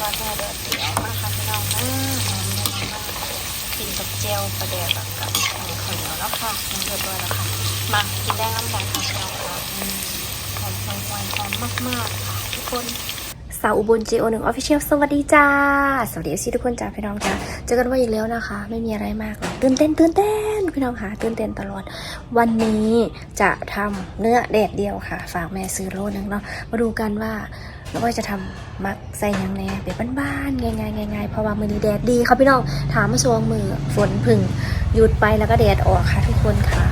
ทอดแม่เดือดเดียวมาค่ะพี่น้องนะหอมเลยมากกินกับเจลประเดี๋ยวกับกับข้าวเหนียวแล้วค่ะมันเรียบร้อยแล้วค่ะ มากินได้น้ำกันค่ะพี่น้องค่ะอืมหอมหอมหอมหอมมากๆค่ะทุกคนสาวอุบล JO 1 Official สวัสดีจ้า สวัสดีทุกคนจ้าพี่น้องจ้าเจอกันว่าอีกแล้วนะคะ ไม่มีอะไรมากหรอกตื่นเต้นตื่นเต้นพี่น้องค่ะตื่นเต้นตลอด วันนี้จะทำเนื้อแดดเดียวค่ะ ฝากแม่ซื้อโลนึงเนาะมาดูกันว่า น้องอ้อยจะทำมักใส่ยังแน่เป็นบ้านๆง่ายๆง่ายๆเพราะว่ามือนี้แดดดีค่ะพี่น้องถามมาสวงมือฝนพึ่งหยุดไปแล้วก็แดดออกค่ะทุกคนค่ะ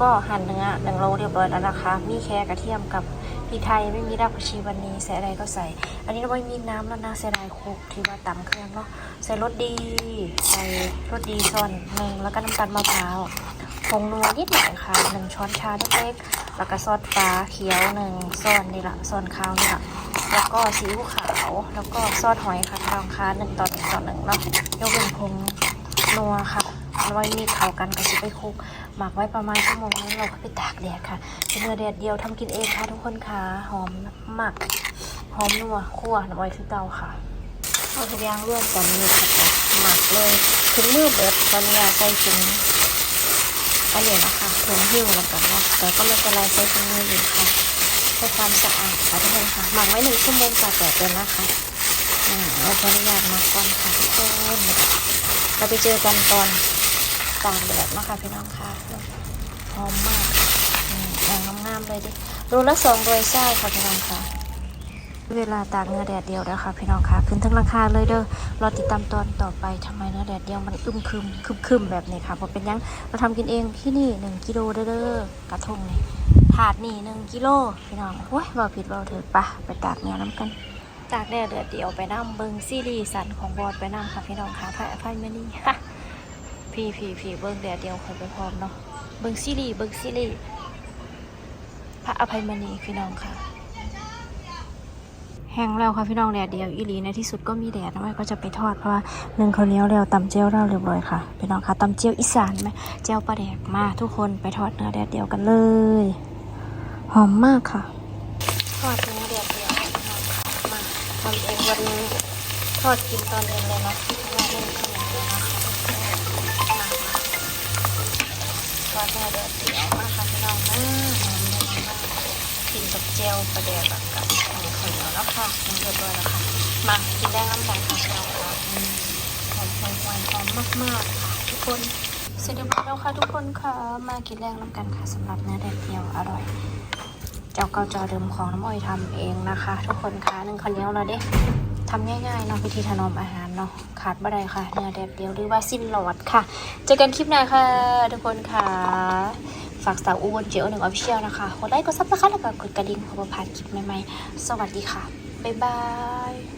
ก็หั่นเนื้อหนึ่งโลเรียบร้อยแล้วนะคะ มีแค่กระเทียมกับพริกไทยไม่มีรากผักชีวันนี้ใส่อะไรก็ใส่ อันนี้เราไม่มีน้ำแล้วนะเสียดายคุกที่ว่าตำเครื่องเนาะใส่รสดี ใส่รสดีช้อนหนึ่งแล้วก็น้ำตาลมะพร้าว ผงนัวนิดหน่อยค่ะหนึ่งช้อนชาเล็กๆแล้วก็ซอสฟ้าเขียวหนึ่งซ้อนนี่ละซ้อนขาวนี่ละแล้วก็ซีอิ๊วขาวแล้วก็ซอสหอยค่ะทองค้าหนึ่งต่อหนึ่งต่อหนึ่งเนาะยกเป็นผงนัวค่ะแล้วไว้มีเขากันก็จะไปคลุกหมักไว้ประมาณชั่วโมงนึงเราก็ไปตากแดดค่ะเป็นเนื้อแดดเดียวทำกินเองค่ะทุกคนค่ะหอมมากหอมนัวคั่วน้ำไว้ที่เตาค่ะเอาทุกอย่างร่วมกันนี่ค่ะหมักเลยถึงมือเบิดตอนนี้ใส่ถุง อันนี้นะคะถุงหิ้วแล้วกันเนาะแต่ก็ไม่เป็นไรใส่ถุงมืออยู่ค่ะเพื่อความสะอาดค่ะทุกคนค่ะหมักไว้หนึ่งชั่วโมงตากแดดเลยนะคะอืมเราขออนุญาตมักก่อนค่ะทุกคนเราไปเจอกันตอนตากแดดนะคะพี่น้องค่ะหอมมากอือย่างงามๆเลยดิรูละสองโดยไส้ค่ะพี่น้องค่ะ เวลาตากเนื้อแดดเดียวแล้วค่ะพี่น้องค่ะขึ้นทั้งราคาเลยเด้อเราติดตามตอนต่อไปทำไมเนื้อแดดเดียวมันอึมครึมคึมคึมแบบนี้ค่ะเพราะเป็นยังเราทำกินเองที่นี่หนึ่งกิโลเด้อกระทงนี่ถาดนี่หนึ่งกิโลพี่น้องโอ้ยว่าผิดว่าเถิดปะไปตากเนื้อน้ำกันตากแดดเดือดเดียวไปน้ำเบิงซีรีส์สันของบอดไปน้ำค่ะพี่น้องค่ะพายพายมนี่ค่ะพี่พี่พี่เบิ้งแดดเดียวคอยไปพร้อมเนาะเบิ้งซีรีส์เบิ้งซีรีส์พระอภัยมณีพี่น้องค่ะ ห้งแล้วค่ะพี่น้องแดดเดียวอีหลีในที่สุดก็มีแดดนะไว้ก็จะไปทอดเพราะว่าหนึ่งข้าวเหนียวแล้วตำเจียวแล้วเรียบร้อยค่ะพี่น้องค่ะตำเจียวอีสานไหมเจียวปลาแดกมาทุกคนไปทอดเนื้อแดดเดียวกันเลย หอมมากค่ะ ทอดเนื้อแดดเดียวพี่น้องค่ะมาทำเองวันนี้ทอดกินตอนเย็นเลยนะพราะว่าเล่นข้าวเหนียวแล้วนะคะทอดเนื้อแดดเดียวมาค่ะพี่น้องนะหอมมากกินกับเจียวปลาแดกกับ แล้วค่ะมันเรียบร้อยแล้วค่ะมากินได้น้ำกันค่ะพี่น้องค่ะหอมหอมหอมหอมมากๆค่ะทุกคนเสร็จเรียบร้อยแล้วค่ะทุกคนค่ะมากินแรงน้ำกันค่ะสำหรับเนื้อแดดเดียวอร่อย เจ้าเกาเจ้าเดิมของน้ำอ้อยทำเองนะคะ ทุกคนคะหนึ่งคนเดียวเราเด้ทำง่ายๆเนาะวิธีถนอมอาหารเนาะขาดบ่ได้ค่ะเนื้อแดดเดียวหรือว่าสิ้นหลอดค่ะเจอกันคลิปหน้าค่ะ ทุกคนค่ะ ฝากสาวอุบลเจียวหนึ่งออฟฟิเชียลนะคะกดไลค์กดซับสไครต์แล้วก็กดกระดิ่งเพื่อบ่พาดคลิปใหม่ๆ สวัสดีค่ะ บ๊ายบาย